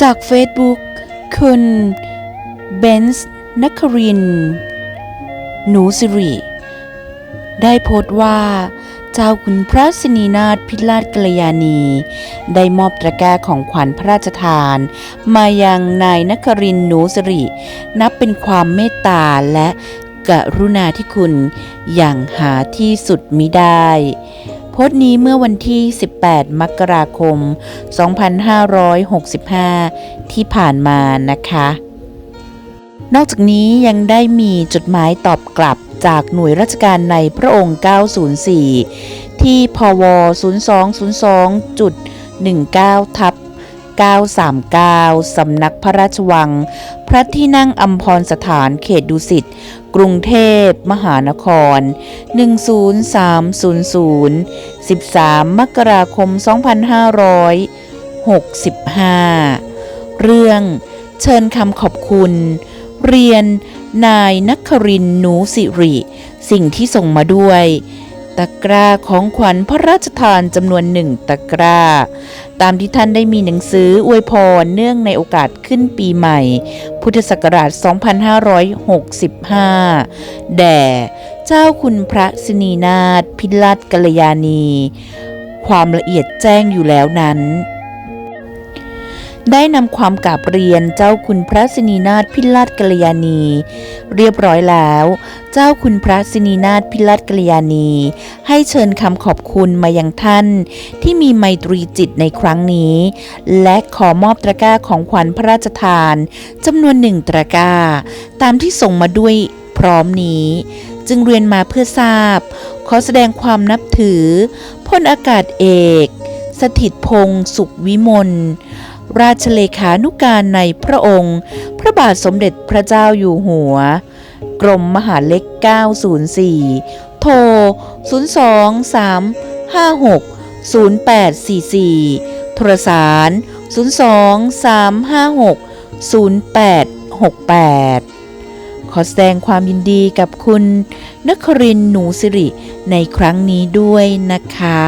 จาก Facebook คุณเบนซ์นักคริน หนูสิริ ได้โพสต์ว่าเจ้าคุณพระสินีนาถพิราชกัลยาณีได้มอบตะกร้าของขวัญพระราชทาน มายังนายนครินหนูสิริ นับเป็นความเมตตาและกรุณาธิคุณอย่างหาที่สุดมิได้ พจน์นี้เมื่อวันที่ 18 มกราคม 2565 ที่ผ่านมานะคะ นอกจากนี้ยังได้มีจดหมายตอบกลับจากหน่วยราชการในพระองค์ 904 ที่พว 0202.19ทับ 939 สำนักพระราชวัง พระที่นั่งอัมพรสถานเขตดุสิต กรุงเทพมหานคร 10300 13 มกราคม 2565 เรื่องเชิญคำขอบคุณ เรียนนายนักครินหนูสิริ สิ่งที่ส่งมาด้วย ตะกร้าของขวัญพระราชทานจำนวนหนึ่งตะกร้า ตามที่ท่านได้มีหนังสืออวยพรเนื่องในโอกาสขึ้นปีใหม่ พุทธศักราช 2565 แด่ เจ้าคุณพระสินีนาถพิลาศกัลยาณี ความละเอียดแจ้งอยู่แล้วนั้น ได้นำความกราบเรียนเจ้าคุณพระสินีนาถพิราชกัลยาณี เรียบร้อยแล้ว เจ้าคุณพระสินีนาถพิราชกัลยาณี ให้เชิญคำขอบคุณมายังท่าน ที่มีไมตรีจิตในครั้งนี้ และขอมอบตะกร้าของขวัญพระราชทานจำนวนหนึ่งตะกร้า ตามที่ส่งมาด้วยพร้อมนี้ จึงเรียนมาเพื่อทราบ ขอแสดงความนับถือพลอากาศเอก สถิตพงศ์สุขวิมล ราชเลขานุการในพระองค์ พระบาทสมเด็จพระเจ้าอยู่หัว กรมมหาเล็ก 904 โทร 023560844 โทรสาร 023560868ขอแสดงความยินดีกับคุณนครินหนูสิริในครั้งนี้ด้วยนะคะ